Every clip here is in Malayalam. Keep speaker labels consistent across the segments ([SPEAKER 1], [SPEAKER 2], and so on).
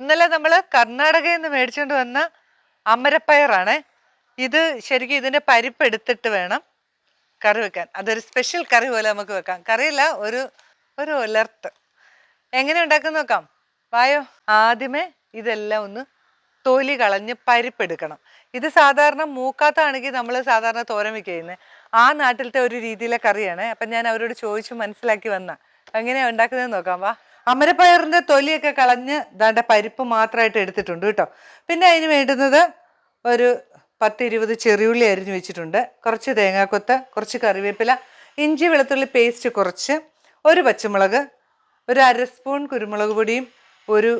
[SPEAKER 1] ഇന്നലെ നമ്മൾ കർണാടകയിൽ നിന്ന് മേടിച്ചുകൊണ്ട് വന്ന അമരപ്പയറാണ്. ഇത് ശരിക്കും ഇതിന്റെ പരിപ്പ് എടുത്തിട്ട് വേണം കറി വെക്കാൻ. അതൊരു സ്പെഷ്യൽ കറി പോലെ നമുക്ക് വെക്കാം. കറിയില്ല ഒരു ഒരു ഒലർത്ത്. എങ്ങനെ ഉണ്ടാക്കുന്ന നോക്കാം. വായോ. ആദ്യമേ ഇതെല്ലാം ഒന്ന് തൊലി കളഞ്ഞ് പരിപ്പെടുക്കണം ഇത് സാധാരണ മൂക്കാത്താണെങ്കിൽ നമ്മൾ സാധാരണ തോരൻ വെക്കുന്നത് ആ നാട്ടിലത്തെ ഒരു രീതിയിലെ കറിയാണ്. അപ്പം ഞാൻ അവരോട് ചോദിച്ചു മനസ്സിലാക്കി വന്ന. എങ്ങനെയാണ് ഉണ്ടാക്കുന്നത് നോക്കാം. വാ. അമരപ്പയറിന്റെ തൊലിയൊക്കെ കളഞ്ഞ് ദാണ്ട പരിപ്പ് മാത്രമായിട്ട് എടുത്തിട്ടുണ്ട് കേട്ടോ. പിന്നെ അതിന് വേണ്ടുന്നത് ഒരു പത്ത് ഇരുപത് ചെറിയുള്ളി അരിഞ്ഞു വെച്ചിട്ടുണ്ട്. കുറച്ച് തേങ്ങാക്കൊത്ത് കുറച്ച് കറിവേപ്പില ഇഞ്ചി വെളുത്തുള്ളി പേസ്റ്റ് കുറച്ച് ഒരു പച്ചമുളക് ഒരു അര സ്പൂൺ കുരുമുളക് പൊടിയും ഒരു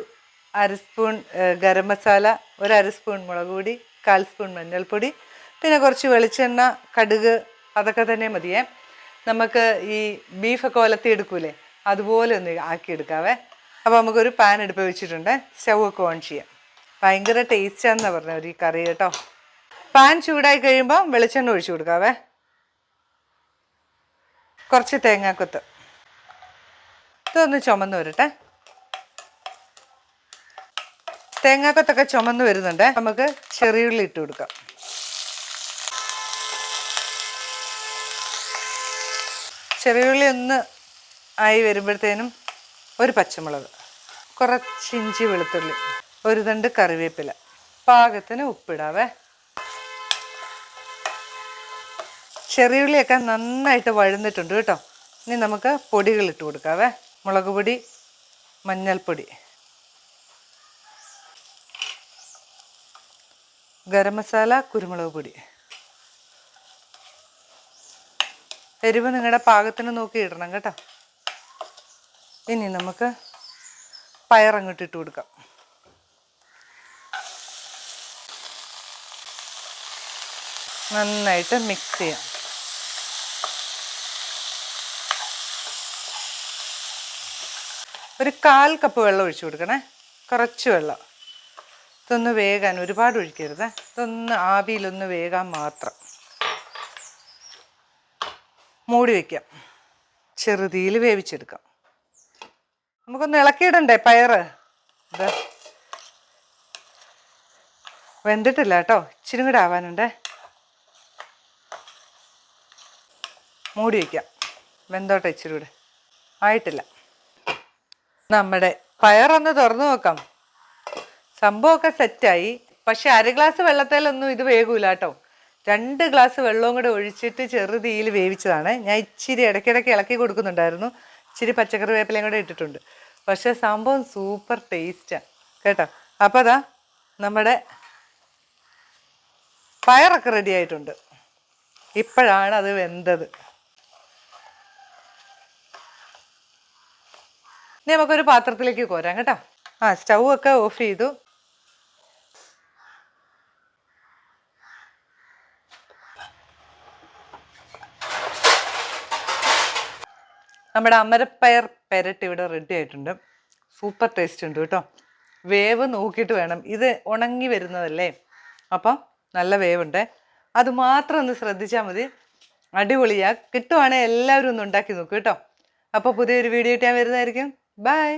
[SPEAKER 1] അര സ്പൂൺ ഗരം മസാല ഒരു അര സ്പൂൺ മുളക് പൊടി കാൽ സ്പൂൺ മഞ്ഞൾപ്പൊടി പിന്നെ കുറച്ച് വെളിച്ചെണ്ണ കടുക് അതൊക്കെ തന്നെ മതിയേ. നമുക്ക് ഈ ബീഫൊക്കെ ഒലത്തി എടുക്കൂലേ അതുപോലെ ഒന്ന് ആക്കിയെടുക്കാവേ. അപ്പോൾ നമുക്കൊരു പാൻ എടുപ്പ് വെച്ചിട്ടുണ്ട്. സ്റ്റൗ ഒക്കെ ഓൺ ചെയ്യാം. ഭയങ്കര ടേസ്റ്റാണെന്നാണ് പറഞ്ഞത് ഈ കറി കേട്ടോ. പാൻ ചൂടായി കഴിയുമ്പോൾ വെളിച്ചെണ്ണ ഒഴിച്ചു കൊടുക്കാവേ. കുറച്ച് തേങ്ങാക്കൊത്ത്. ഇതൊന്ന് ചുമന്ന് വരട്ടെ. തേങ്ങാക്കൊത്തൊക്കെ ചുമന്ന് വരുന്നുണ്ട്. നമുക്ക് ചെറിയുള്ളി ഇട്ട് കൊടുക്കാം. ചെറിയുള്ളി ഒന്ന് ആയി വരുമ്പോഴത്തേനും ഒരു പച്ചമുളക് കുറച്ച് ഇഞ്ചി വെളുത്തുള്ളി ഒരു തണ്ട് കറിവേപ്പില പാകത്തിന് ഉപ്പിടാവേ. ചെറിയുള്ളിയൊക്കെ നന്നായിട്ട് വഴുന്നിട്ടുണ്ട് കേട്ടോ. ഇനി നമുക്ക് പൊടികൾ ഇട്ട് കൊടുക്കാവേ. മുളക് പൊടി മഞ്ഞൾപ്പൊടി ഗരം മസാല കുരുമുളക് പൊടി. എരിവ് നിങ്ങളുടെ പാകത്തിന് നോക്കി ഇടണം കേട്ടോ. ഇനി നമുക്ക് പയറങ്ങോട്ട് ഇട്ട് കൊടുക്കാം. നന്നായിട്ട് മിക്സ് ചെയ്യാം. ഒരു കാൽ കപ്പ് വെള്ളം ഒഴിച്ചു കൊടുക്കണേ. കുറച്ച് വെള്ളം. ഇതൊന്ന് വേകാൻ ഒരുപാട് ഒഴിക്കരുത്. ഇതൊന്ന് ആവിയിലൊന്ന് വേകാൻ മാത്രം. മൂടി വയ്ക്കാം ചെറുതീയിൽ വേവിച്ചെടുക്കാം. നമുക്കൊന്ന് ഇളക്കിയിടണ്ടേ? പയറ്. വെന്തിട്ടില്ല കേട്ടോ. ഇച്ചിരി കൂടെ ആവാനുണ്ടേ. മൂടി വയ്ക്കാം വെന്തോട്ടെ ഇച്ചിരി കൂടെ. ആയിട്ടില്ല. നമ്മുടെ പയറൊന്ന് തുറന്നു നോക്കാം. സംഭവമൊക്കെ സെറ്റായി. പക്ഷെ അര ഗ്ലാസ് വെള്ളത്തിലൊന്നും ഇത് വേകൂല കേട്ടോ. രണ്ട് ഗ്ലാസ് വെള്ളവും കൂടെ ഒഴിച്ചിട്ട് ചെറുതീയിൽ വേവിച്ചതാണ്. ഞാൻ ഇച്ചിരി ഇടയ്ക്കിടയ്ക്ക് ഇളക്കി കൊടുക്കുന്നുണ്ടായിരുന്നു. ഇച്ചിരി പച്ചക്കറി വേപ്പിലയും കൂടെ ഇട്ടിട്ടുണ്ട്. പക്ഷെ സംഭവം സൂപ്പർ ടേസ്റ്റാണ് കേട്ടോ? അപ്പോൾ അതാ നമ്മുടെ പയറൊക്കെ റെഡി ആയിട്ടുണ്ട്. ഇപ്പോഴാണ് അത് വെന്തത്. ഇനി നമുക്കൊരു പാത്രത്തിലേക്ക് കോരാം കേട്ടോ. ആ സ്റ്റൗ ഒക്കെ ഓഫ് ചെയ്തു. നമ്മുടെ അമരപ്പയർ പെരട്ട് ഇവിടെ റെഡി ആയിട്ടുണ്ട്. സൂപ്പർ ടേസ്റ്റ് ഉണ്ട് കേട്ടോ. വേവ് നോക്കിയിട്ട് വേണം. ഇത് ഉണങ്ങി വരുന്നതല്ലേ? അപ്പം നല്ല വേവുണ്ട്. അത് മാത്രം ഒന്ന് ശ്രദ്ധിച്ചാൽ മതി. അടിപൊളിയാ. കിട്ടുവാണെങ്കിൽ എല്ലാവരും ഒന്ന് ഉണ്ടാക്കി നോക്കൂ കേട്ടോ. അപ്പോൾ പുതിയൊരു വീഡിയോ ഇട്ടാൻ വരുന്നതായിരിക്കും. ബൈ